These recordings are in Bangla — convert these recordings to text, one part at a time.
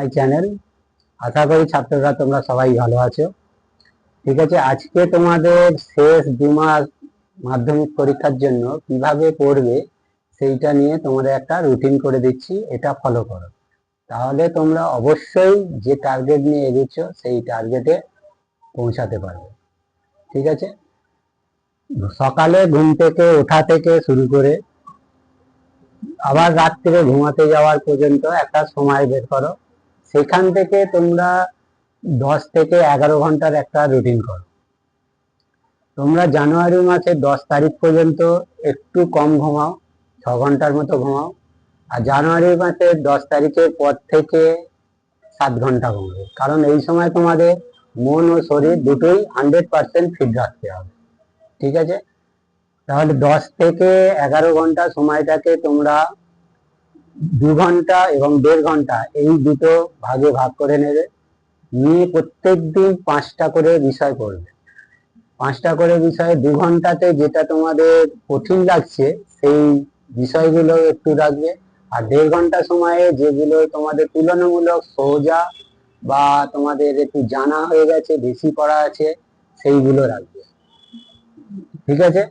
My channel. আশা করি ছাত্ররা তোমরা সবাই ভালো আছো। ঠিক আছে, আজকে তোমাদের শেষ দু মাস মাধ্যমিক পরীক্ষার জন্য কীভাবে পড়বে সেইটা নিয়ে তোমাদের একটা রুটিন করে দিচ্ছি, এটা ফলো করো। তাহলে তোমরা অবশ্যই যে টার্গেট নিয়ে এগোচ্ছ সেই টার্গেটে পৌঁছাতে পারবে। ঠিক আছে? সকালে ঘুম থেকে ওঠা থেকে শুরু করে আবার রাত্রে ঘুমাতে যাওয়ার পর্যন্ত একটা সময় বের করো। সেখান থেকে তোমরা দশ থেকে এগারো ঘণ্টার একটা রুটিন করো। তোমরা জানুয়ারি মাসের দশ তারিখ পর্যন্ত একটু কম ঘুমাও, ছ ঘণ্টার মতো ঘুমাও, আর জানুয়ারি মাসের দশ তারিখের পর থেকে সাত ঘণ্টা ঘুমাবে। কারণ এই সময় তোমাদের মন ও শরীর দুটোই হান্ড্রেড পার্সেন্ট ফিট রাখতে হবে। ঠিক আছে? তাহলে দশ থেকে এগারো ঘণ্টা সময়টাকে তোমরা দু ঘণ্টা এবং দেড় ঘণ্টা এই দুটো ভাগে ভাগ করে নেবে। নিয়ে প্রত্যেক দিন পাঁচটা করে বিষয় পড়বে পাঁচটা করে বিষয়ে দু ঘন্টাতে যেটা তোমাদের কঠিন লাগছে, সেই বিষয়গুলো একটু রাখবে। আর দেড় ঘণ্টা সময়ে যেগুলো তোমাদের তুলনামূলক সোজা বা তোমাদের একটু জানা হয়ে গেছে, বেশি পড়া আছে, সেইগুলো রাখবে। ঠিক আছে?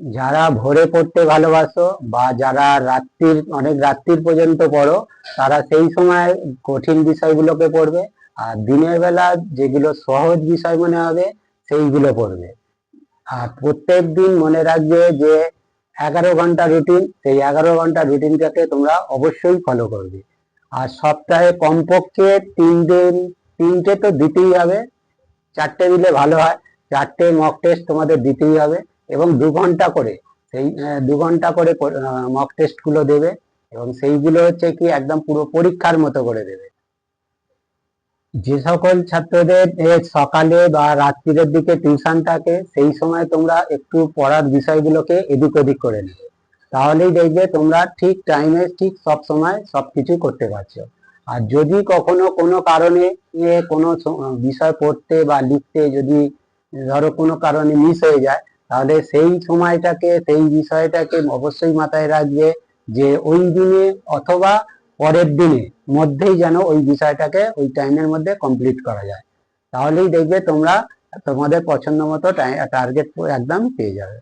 যারা ভোরে পড়তে ভালোবাসো বা যারা রাত্রির, অনেক রাত্রির পর্যন্ত পড়ো, তারা সেই সময় কঠিন বিষয়গুলোকে পড়বে আর দিনের বেলা যেগুলো সহজ বিষয় মনে হবে, সেইগুলো পড়বে। আর প্রত্যেক দিন মনে রাখবে যে এগারো ঘণ্টা রুটিন সেই এগারো ঘণ্টা রুটিনটাকে তোমরা অবশ্যই ফলো করবে। আর সপ্তাহে কমপক্ষে তিন দিন, তিনটে তো দিতেই হবে। চারটে দিলে ভালো হয়, চারটে মক টেস্ট তোমাদের দিতেই হবে। এবং দু ঘণ্টা করে, সেই দু ঘণ্টা করে মক টেস্টগুলো দেবে এবং সেইগুলো হচ্ছে কি একদম পুরো পরীক্ষার মতো করে দেবে। যে সকল ছাত্রদের সকালে বা রাত্রিরের দিকে টিউশন থাকে, সেই সময় তোমরা একটু পড়ার বিষয়গুলোকে এদিক ওদিক করে নেবে। তাহলেই দেখবে তোমরা ঠিক টাইমে ঠিক সব সময় সবকিছু করতে পারছ। আর যদি কখনো কোনো কারণে কোনো বিষয় পড়তে বা লিখতে যদি ধরো কোনো কারণে মিস হয়ে যায় তাহলে সেই সময়টাকে, সেই বিষয়টাকে অবশ্যই মাথায় রাখবে যে ওই দিনে অথবা পরের দিনে মধ্যেই যেন ওই বিষয়টাকে ওই টাইমের মধ্যে কমপ্লিট করা যায়। তাহলেই দেখবে তোমরা তোমাদের পছন্দ মতো টার্গেট একদম পেয়ে যাবে।